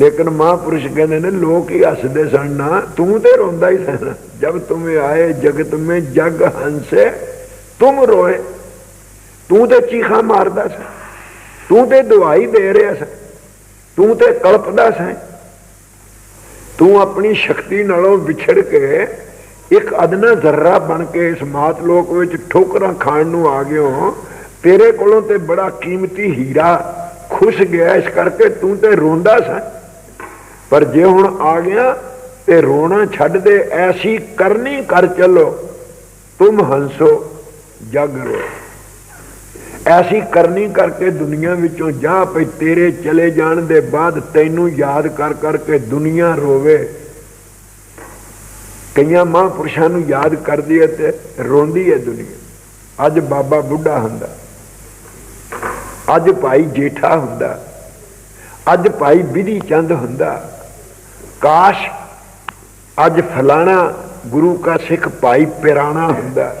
ਲੇਕਿਨ ਮਹਾਪੁਰਸ਼ ਕਹਿੰਦੇ ਨੇ, ਲੋਕ ਹੀ ਹੱਸਦੇ ਸਨ ਨਾ, ਤੂੰ ਤੇ ਰੋਂਦਾ ਹੀ ਸਨ ਜਦ ਤੂੰ ਆਏ ਜਗਤ ਮੇ ਜਗ ਹੰਸੇ, ਤੁਮ ਰੋਏ। ਤੂੰ ਤੇ ਚੀਖਾਂ ਮਾਰਦਾ ਸੀ। ਤੂੰ ਤੇ ਦਵਾਈ ਦੇ ਰਿਹਾ ਸੀ। ਤੂੰ ਤੇ ਕਲਪਦਾ ਸੀ। ਤੂੰ ਆਪਣੀ ਸ਼ਕਤੀ ਨਾਲੋਂ ਵਿਛੜ ਕੇ ਇੱਕ ਅਦਨਾ ਜ਼ਰਰਾ ਬਣ ਕੇ ਇਸ ਮਾਤ ਲੋਕ ਵਿੱਚ ਠੋਕਰਾਂ ਖਾਣ ਨੂੰ ਆ ਗਿਓ। ਤੇਰੇ ਕੋਲੋਂ ਤੇ ਬੜਾ ਕੀਮਤੀ ਹੀਰਾ ਖੁਸ਼ ਗਿਆ। ਇਸ ਕਰਕੇ ਤੂੰ ਤੇ ਰੋਂਦਾ ਸੀ। ਪਰ ਜੇ ਹੁਣ ਆ ਗਿਆ ਤੇ ਰੋਣਾ ਛੱਡ ਦੇ, ਐਸੀ ਕਰਨੀ ਕਰ ਚੱਲੋ। ਤੁਮ ਹੰਸੋ, ਜਗ ਰੋ। ਐਸੀ ਕਰਨੀ ਕਰਕੇ ਦੁਨੀਆ ਵਿੱਚੋਂ ਜਾ ਪਈ ਤੇਰੇ ਚਲੇ ਜਾਣ ਦੇ ਬਾਅਦ ਤੈਨੂੰ ਯਾਦ ਕਰ ਕਰਕੇ ਦੁਨੀਆ ਰੋਵੇ। ਕਈਆਂ ਮਹਾਂਪੁਰਸ਼ਾਂ ਨੂੰ ਯਾਦ ਕਰਦੀ ਹੈ ਤੇ ਰੋਂਦੀ ਹੈ ਦੁਨੀਆ। ਅੱਜ ਬਾਬਾ ਬੁੱਢਾ ਹੁੰਦਾ। ਅੱਜ ਭਾਈ ਜੇਠਾ ਹੁੰਦਾ। ਅੱਜ ਭਾਈ ਵਿਧੀ ਚੰਦ ਹੁੰਦਾ। ਕਾਸ਼ ਅੱਜ ਫਲਾਣਾ ਗੁਰੂ ਕਾ ਸਿੱਖ ਭਾਈ ਪਿਰਾਣਾ ਹੁੰਦਾ।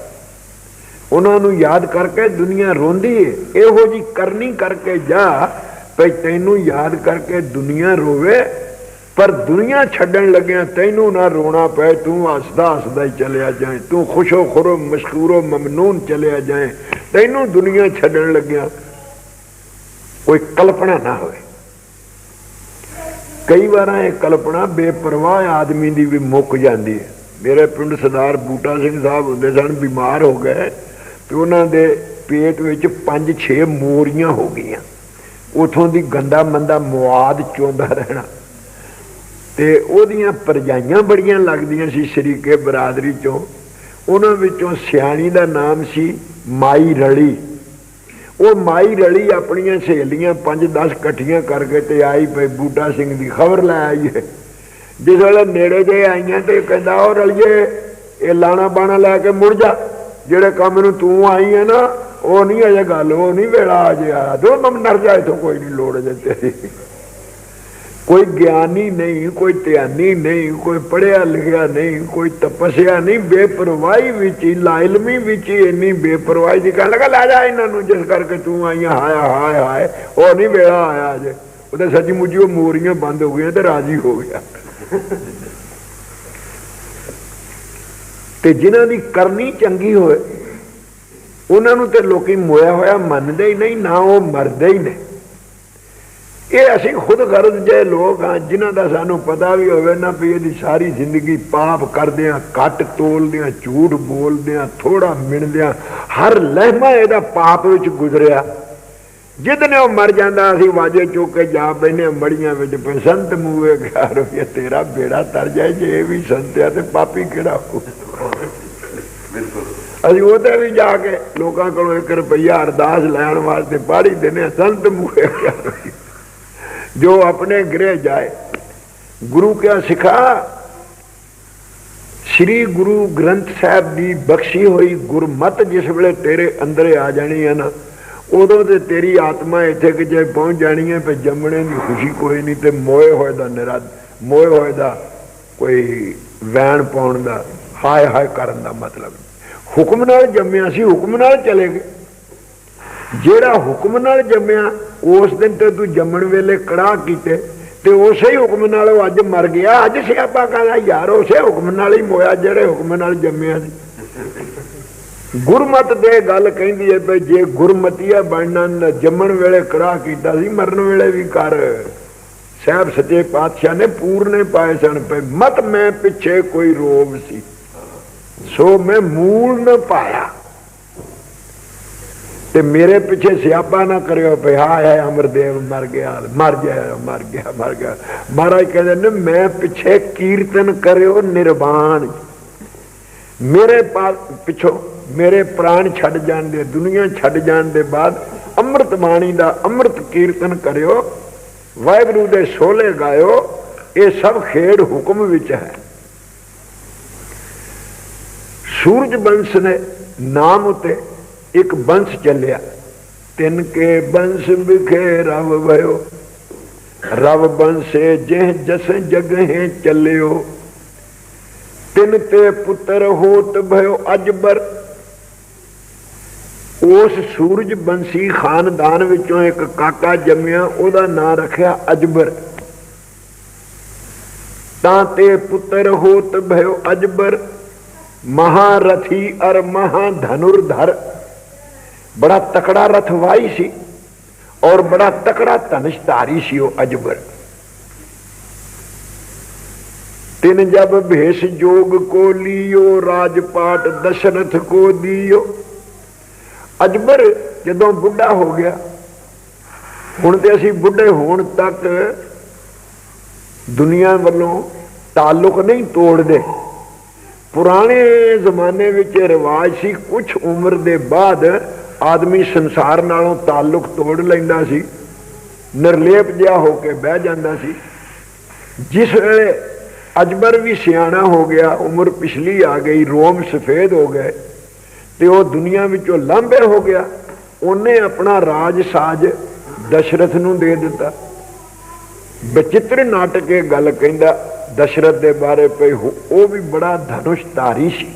ਉਹਨਾਂ ਨੂੰ ਯਾਦ ਕਰਕੇ ਦੁਨੀਆ ਰੋਂਦੀ ਏ। ਇਹੋ ਜੀ ਕਰਨੀ ਕਰਕੇ ਜਾ, ਭਈ ਤੈਨੂੰ ਯਾਦ ਕਰਕੇ ਦੁਨੀਆ ਰੋਵੇ। ਪਰ ਦੁਨੀਆ ਛੱਡਣ ਲੱਗਿਆ ਤੈਨੂੰ ਨਾ ਰੋਣਾ ਪਏ ਤੂੰ ਹੱਸਦਾ ਹੱਸਦਾ ਹੀ ਚਲਿਆ ਜਾਏ। ਤੂੰ ਖੁਸ਼ੋ ਖੁਰੋ ਮਸ਼ਕੂਰੋ ਮਮਨੂਨ ਚਲਿਆ ਜਾਏ। ਤੈਨੂੰ ਦੁਨੀਆ ਛੱਡਣ ਲੱਗਿਆ ਕੋਈ ਕਲਪਨਾ ਨਾ ਹੋਵੇ। ਕਈ ਵਾਰਾਂ ਇਹ ਕਲਪਨਾ ਬੇਪਰਵਾਹ ਆਦਮੀ ਦੀ ਵੀ ਮੁੱਕ ਜਾਂਦੀ ਹੈ। ਮੇਰੇ ਪਿੰਡ ਸਰਦਾਰ ਬੂਟਾ ਸਿੰਘ ਸਾਹਿਬ ਹੁੰਦੇ ਸਨ, ਬਿਮਾਰ ਹੋ ਗਏ ਤੇ ਉਹਨਾਂ ਦੇ ਪੇਟ ਵਿੱਚ 5-6 ਮੋਰੀਆਂ ਹੋ ਗਈਆਂ। ਉਥੋਂ ਦੀ ਗੰਦਾ ਮੰਦਾ ਮੁਆਦ ਚੋਂਦਾ ਰਹਿਣਾ। ਤੇ ਉਹਦੀਆਂ ਪਰਜਾਈਆਂ ਬੜੀਆਂ ਲੱਗਦੀਆਂ ਸੀ ਸ਼ਰੀਕੇ ਬਰਾਦਰੀ ਚੋਂ। ਉਹਨਾਂ ਵਿੱਚੋਂ ਸਿਆਣੀ ਦਾ ਨਾਮ ਸੀ ਮਾਈ ਰਲੀ। ਉਹ ਮਾਈ ਰਲੀ ਆਪਣੀਆਂ ਸਹੇਲੀਆਂ 5-10 ਇਕੱਠੀਆਂ ਕਰਕੇ ਤੇ ਆਈ ਪਈ ਬੂਟਾ ਸਿੰਘ ਦੀ ਖਬਰ ਲੈ ਆਈ ਹੈ। ਜਿਸ ਵੇਲੇ ਨੇੜੇ ਜੇ ਆਈਆਂ ਤੇ ਕਹਿੰਦਾ, ਉਹ ਰਲੀਏ, ਇਹ ਲਾਣਾ ਬਾਣਾ ਲੈ ਕੇ ਮੁੜ ਜਾ। ਜਿਹੜੇ ਕੰਮ ਨੂੰ ਤੂੰ ਆਈ ਹੈ ਨਾ, ਉਹ ਨਹੀਂ ਅਜੇ ਗੱਲ, ਉਹ ਨਹੀਂ ਵੇਲਾ ਅਜੇ ਆਇਆ। ਦੋ ਮਮ ਨਰ ਜਾਏ ਤੋਂ ਕੋਈ ਨਹੀਂ ਲੋੜ ਜੇ ਤੇਰੀ। ਕੋਈ ਗਿਆਨੀ ਨਹੀਂ, ਕੋਈ ਧਿਆਨੀ ਨਹੀਂ, ਕੋਈ ਪੜਿਆ ਲਿਖਿਆ ਨਹੀਂ, ਕੋਈ ਤਪਸਿਆ ਨਹੀਂ, ਬੇਪਰਵਾਹੀ ਵਿੱਚ ਹੀ, ਲਾਇਲਮੀ ਵਿੱਚ ਹੀ ਇੰਨੀ ਬੇਪਰਵਾਹੀ ਦੀ ਕਹਿਣ ਲਗਾ, ਲੈ ਜਾ ਇਹਨਾਂ ਨੂੰ ਜਿਸ ਕਰਕੇ ਤੂੰ ਆਈਆਂ, ਹਾਏ ਹਾਏ ਹਾਏ, ਉਹ ਨਹੀਂ ਵੇਲਾ ਆਇਆ ਅਜੇ। ਉਹਦੇ ਸੱਚੀ ਮੁੱਚੀ ਉਹ ਮੋਰੀਆਂ ਬੰਦ ਹੋ ਗਈਆਂ ਤੇ ਰਾਜੀ ਹੋ ਗਿਆ। ਤੇ ਜਿਨ੍ਹਾਂ ਦੀ ਕਰਨੀ ਚੰਗੀ ਹੋਏ, ਉਹਨਾਂ ਨੂੰ ਤੇ ਲੋਕੀ ਮੋਇਆ ਹੋਇਆ ਮੰਨਦੇ ਹੀ ਨਹੀਂ, ਨਾ ਉਹ ਮਰਦੇ ਹੀ ਨਹੀਂ ਇਹ ਅਸੀਂ ਖੁਦ ਗਰਜ਼ ਜੇ ਲੋਕ ਹਾਂ ਜਿਨ੍ਹਾਂ ਦਾ ਸਾਨੂੰ ਪਤਾ ਵੀ ਹੋਵੇ ਨਾ ਵੀ ਇਹਦੀ ਸਾਰੀ ਜ਼ਿੰਦਗੀ ਪਾਪ ਕਰਦੇ ਆ ਘੱਟ ਤੋਲਦੇ ਆ ਝੂਠ ਬੋਲਦੇ ਆ ਥੋੜਾ ਮਿਣਦੇ ਆ ਹਰ ਲਹਿਮਾ ਇਹਦਾ ਪਾਪ ਵਿੱਚ ਗੁਜ਼ਰਿਆ। ਜਿੱਦਨੇ ਉਹ ਮਰ ਜਾਂਦਾ ਅਸੀਂ ਵਾਜੇ ਚੁੱਕ ਕੇ ਜਾ ਬੈਨੇ ਮੜੀਆਂ ਵਿੱਚ ਪਸੰਤ ਮੂਏ ਗਿਆ ਰੋਏ ਤੇਰਾ ਬੇੜਾ ਤਰ ਜਾਏ ਜੇ ਇਹ ਵੀ ਸੰਤਿਆ ਤੇ ਪਾਪੀ ਕਿਹੜਾ ਹੋ ਅਸੀਂ ਉਹਦੇ ਵੀ ਜਾ ਕੇ ਲੋਕਾਂ ਕੋਲੋਂ 1 ਰੁਪਈਆ ਅਰਦਾਸ ਲੈਣ ਵਾਸਤੇ ਪਾੜੀ ਦਿੰਨੇ ਸੰਤ ਮੂਏ ਗਿਆ ਰੋਏ ਜੋ ਆਪਣੇ ਗ੍ਰਹਿ ਜਾਏ। ਗੁਰੂ ਕਿਆ ਸਿਖਾ? ਸ੍ਰੀ ਗੁਰੂ ਗ੍ਰੰਥ ਸਾਹਿਬ ਦੀ ਬਖਸ਼ੀ ਹੋਈ ਗੁਰਮਤ ਜਿਸ ਵੇਲੇ ਤੇਰੇ ਅੰਦਰ ਆ ਜਾਣੀ ਹੈ ਨਾ, ਉਦੋਂ ਤੇ ਤੇਰੀ ਆਤਮਾ ਇੱਥੇ ਕਿ ਜੇ ਪਹੁੰਚ ਜਾਣੀ ਹੈ ਤੇ ਜੰਮਣੇ ਦੀ ਖੁਸ਼ੀ ਕੋਈ ਨਹੀਂ, ਤੇ ਮੋਏ ਹੋਏ ਦਾ ਨਿਰਾਦ, ਮੋਏ ਹੋਏ ਦਾ ਕੋਈ ਵੈਣ ਪਾਉਣ ਦਾ, ਹਾਏ ਹਾਏ ਕਰਨ ਦਾ ਮਤਲਬ ਹੁਕਮ ਨਾਲ ਜੰਮਿਆ ਸੀ, ਹੁਕਮ ਨਾਲ ਚਲੇ ਗਏ। ਜਿਹੜਾ ਹੁਕਮ ਨਾਲ ਜੰਮਿਆ ਉਸ ਦਿਨ ਤੇ ਤੂੰ ਜੰਮਣ ਵੇਲੇ ਕੜਾ ਕੀਤੇ ਤੇ ਉਸੇ ਹੀ ਹੁਕਮ ਨਾਲ ਉਹ ਅੱਜ ਮਰ ਗਿਆ। ਅੱਜ ਸਿਆਪਾ ਕਹਿੰਦਾ ਯਾਰ? ਉਸੇ ਹੁਕਮ ਨਾਲ ਹੀ ਮੋਇਆ ਜਿਹੜੇ ਹੁਕਮ ਨਾਲ ਜੰਮਿਆ ਸੀ। ਗੁਰਮਤ ਦੇ ਗੱਲ ਕਹਿੰਦੀ ਹੈ ਵੀ ਜੇ ਗੁਰਮਤੀਆ ਬਣਨਾ ਜੰਮਣ ਵੇਲੇ ਕੜਾ ਕੀਤਾ ਸੀ, ਮਰਨ ਵੇਲੇ ਵੀ ਕਰ। ਸਾਹਿਬ ਸੱਚੇ ਪਾਤਸ਼ਾਹ ਨੇ ਪੂਰਨੇ ਪਾਏ ਸਨ ਪਏ ਮਤ ਮੈਂ ਪਿੱਛੇ ਕੋਈ ਰੋਬ ਸੀ। ਸੋ ਮੈਂ ਮੂਲ ਨ ਪਾਇਆ। ਤੇ ਮੇਰੇ ਪਿੱਛੇ ਸਿਆਪਾ ਨਾ ਕਰਿਓ ਭਈ ਹੈ ਅਮਰਦੇਵ ਮਰ ਗਿਆ ਮਰ ਗਿਆ ਮਰ ਗਿਆ ਮਰ ਗਿਆ। ਮਹਾਰਾਜ ਕਹਿੰਦੇ ਨੇ, ਮੈਂ ਪਿੱਛੇ ਕੀਰਤਨ ਕਰਿਓ ਨਿਰਵਾਣ। ਮੇਰੇ ਪਿੱਛੋਂ ਮੇਰੇ ਪ੍ਰਾਣ ਛੱਡ ਜਾਣ ਦੇ, ਦੁਨੀਆ ਛੱਡ ਜਾਣ ਦੇ ਬਾਅਦ ਅੰਮ੍ਰਿਤ ਬਾਣੀ ਦਾ ਅੰਮ੍ਰਿਤ ਕੀਰਤਨ ਕਰਿਓ, ਵਾਹਿਗੁਰੂ ਦੇ ਸੋਲੇ ਗਾਇਓ, ਇਹ ਸਭ ਖੇਡ ਹੁਕਮ ਵਿੱਚ ਹੈ। ਸੂਰਜ ਬੰਸ ਨੇ ਨਾਮ ਉਤੇ ਇੱਕ ਬੰਸ ਚੱਲਿਆ। ਤਿੰਨ ਕੇ ਬੰਸ ਵਿਖੇ ਰਵ ਭਇਓ ਰਵ ਬੰਸੇ ਜਿਹ ਜਸ ਜਗਹਿ ਚੱਲਿਓ। ਤਿੰਨ ਤੇ ਪੁੱਤਰ ਹੋਤ ਭਇਓ ਅਜਬਰ ਉਸ ਸੂਰਜ ਬੰਸੀ ਖਾਨਦਾਨ ਵਿੱਚੋਂ ਇੱਕ ਕਾਕਾ ਜੰਮਿਆ, ਉਹਦਾ ਨਾਂ ਰੱਖਿਆ ਅਜਬਰ। ਤਾਂ ਤੇ ਪੁੱਤਰ ਹੋਤ ਭਇਓ ਅਜਬਰ। ਮਹਾਰਥੀ ਅਰ ਮਹਾ ਧਨੁਰਧਰ ਬੜਾ ਤਕੜਾ ਰਥਵਾਈ ਸੀ ਔਰ ਬੜਾ ਤਕੜਾ ਧਨਸ਼ਧਾਰੀ ਸੀ ਉਹ ਅਜਬਰ ਤਿੰਨ ਜਬ ਭੇਸ ਜੋਗ ਕੋ ਲਿਓ, ਰਾਜਪਾਟ ਦਸ਼ਰਥ ਕੋ ਦਿਓ। ਅਜਬਰ ਜਦੋਂ ਬੁੱਢਾ ਹੋ ਗਿਆ, ਹੁਣ ਤੇ ਅਸੀਂ ਬੁੱਢੇ ਹੋਣ ਤੱਕ ਦੁਨੀਆ ਵੱਲੋਂ ਤਾਲੁਕ ਨਹੀਂ ਤੋੜਦੇ। ਪੁਰਾਣੇ ਜ਼ਮਾਨੇ ਵਿੱਚ ਰਿਵਾਜ ਸੀ ਕੁਝ ਉਮਰ ਦੇ ਬਾਅਦ ਆਦਮੀ ਸੰਸਾਰ ਨਾਲੋਂ ਤਾਲੁਕ ਤੋੜ ਲੈਂਦਾ ਸੀ, ਨਿਰਲੇਪ ਜਿਹਾ ਹੋ ਕੇ ਬਹਿ ਜਾਂਦਾ ਸੀ। ਜਿਸ ਵੇਲੇ ਅਜਬਰ ਵੀ ਸਿਆਣਾ ਹੋ ਗਿਆ, ਉਮਰ ਪਿਛਲੀ ਆ ਗਈ, ਰੋਮ ਸਫੇਦ ਹੋ ਗਏ, ਤੇ ਉਹ ਦੁਨੀਆ ਵਿੱਚੋਂ ਲਾਂਭੇ ਹੋ ਗਿਆ, ਉਹਨੇ ਆਪਣਾ ਰਾਜ ਸਾਜ ਦਸ਼ਰਥ ਨੂੰ ਦੇ ਦਿੱਤਾ। ਬਚਿੱਤਰ ਨਾਟਕ ਇਹ ਗੱਲ ਕਹਿੰਦਾ, ਦਸ਼ਰਥ ਦੇ ਬਾਰੇ ਪਈ ਉਹ ਵੀ ਬੜਾ ਧਨੁਸ਼ਧਾਰੀ ਸੀ।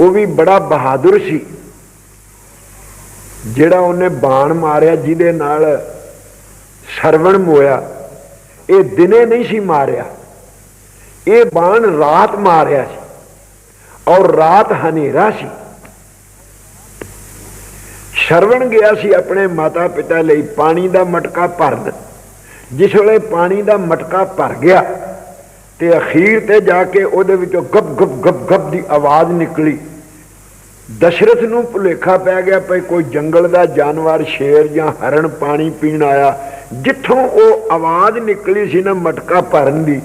ਉਹ ਵੀ ਬੜਾ ਬਹਾਦਰ ਸੀ। ਜਿਹੜਾ ਉਹਨੇ ਬਾਣ ਮਾਰਿਆ, ਜਿਹਦੇ ਨਾਲ ਸਰਵਣ ਮੋਇਆ, ਇਹ ਦਿਨੇ ਨਹੀਂ ਸੀ ਮਾਰਿਆ। ਇਹ ਬਾਣ ਰਾਤ ਮਾਰਿਆ ਸੀ ਔਰ ਰਾਤ ਹਨੇਰਾ ਸੀ। ਸ਼ਰਵਣ ਗਿਆ ਸੀ ਆਪਣੇ ਮਾਤਾ ਪਿਤਾ ਲਈ, ਪਾਣੀ ਦਾ ਮਟਕਾ ਭਰਨ। ਜਿਸ ਵੇਲੇ ਪਾਣੀ ਦਾ ਮਟਕਾ ਭਰ ਗਿਆ ਤੇ ਅਖੀਰ ਤੇ ਜਾ ਕੇ ਉਹਦੇ ਵਿੱਚੋਂ ਗੱਪ ਗੱਪ ਗੱਪ ਗੱਪ ਦੀ ਆਵਾਜ਼ ਨਿਕਲੀ। ਦਸ਼ਰਥ ਨੂੰ ਭੁਲੇਖਾ ਪੈ ਗਿਆ ਭਈ ਕੋਈ ਜੰਗਲ ਦਾ ਜਾਨਵਰ, ਸ਼ੇਰ ਜਾਂ ਹਰਨ ਪਾਣੀ ਪੀਣ ਆਇਆ। ਜਿੱਥੋਂ ਉਹ ਆਵਾਜ਼ ਨਿਕਲੀ ਸੀ ਨਾ ਮਟਕਾ ਭਰਨ ਦੀ,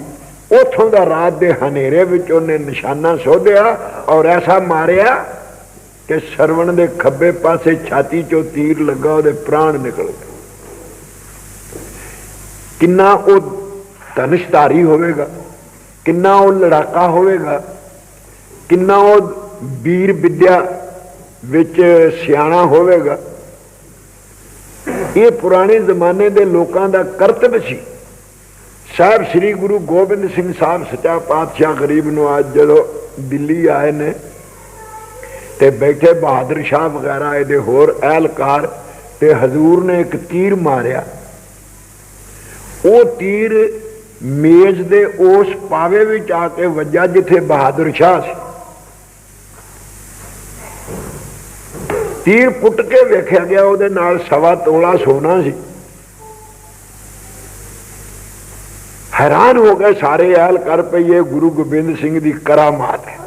ਉਥੋਂ ਦਾ ਰਾਤ ਦੇ ਹਨੇਰੇ ਵਿੱਚ ਉਹਨੇ ਨਿਸ਼ਾਨਾ ਸੋਧਿਆ ਔਰ ਐਸਾ ਮਾਰਿਆ ਕਿ ਸਰਵਣ ਦੇ ਖੱਬੇ ਪਾਸੇ ਛਾਤੀ ਚੋਂ ਤੀਰ ਲੱਗਾ, ਉਹਦੇ ਪ੍ਰਾਣ ਨਿਕਲ ਗਏ। ਕਿੰਨਾ ਉਹ ਧਨਸ਼ਧਾਰੀ ਹੋਵੇਗਾ, ਕਿੰਨਾ ਉਹ ਲੜਾਕਾ ਹੋਵੇਗਾ, ਕਿੰਨਾ ਉਹ ਵੀਰ ਵਿਦਿਆ ਵਿੱਚ ਸਿਆਣਾ ਹੋਵੇਗਾ। ਇਹ ਪੁਰਾਣੇ ਜ਼ਮਾਨੇ ਦੇ ਲੋਕਾਂ ਦਾ ਕਰਤੱਵ ਸੀ। ਸਾਹਿਬ ਸ੍ਰੀ ਗੁਰੂ ਗੋਬਿੰਦ ਸਿੰਘ ਸਾਹਿਬ ਸੱਚਾ ਪਾਤਸ਼ਾਹ ਗਰੀਬ ਨੂੰ ਅੱਜ ਜਦੋਂ ਦਿੱਲੀ ਆਏ ਨੇ ਤੇ ਬੈਠੇ ਬਹਾਦਰ ਸ਼ਾਹ ਵਗੈਰਾ ਇਹਦੇ ਹੋਰ ਅਹਿਲਕਾਰ ਤੇ ਹਜ਼ੂਰ ਨੇ ਇੱਕ ਤੀਰ ਮਾਰਿਆ। ਉਹ ਤੀਰ ਮੇਜ਼ ਦੇ ਉਸ ਪਾਵੇ ਵਿੱਚ ਆ ਕੇ ਵੱਜਾ ਜਿੱਥੇ ਬਹਾਦਰ ਸ਼ਾਹ ਸੀ। ਤੀਰ ਪੁੱਟ ਕੇ ਵੇਖਿਆ ਗਿਆ, ਉਹਦੇ ਨਾਲ ਸਵਾ ਤੋਲਾ ਸੋਨਾ ਸੀ। ਹੈਰਾਨ ਹੋ ਗਏ ਸਾਰੇ, ਐਲ ਕਰ ਪਈਏ, ਗੁਰੂ ਗੋਬਿੰਦ ਸਿੰਘ ਦੀ ਕਰਾਮਾਤ ਹੈ।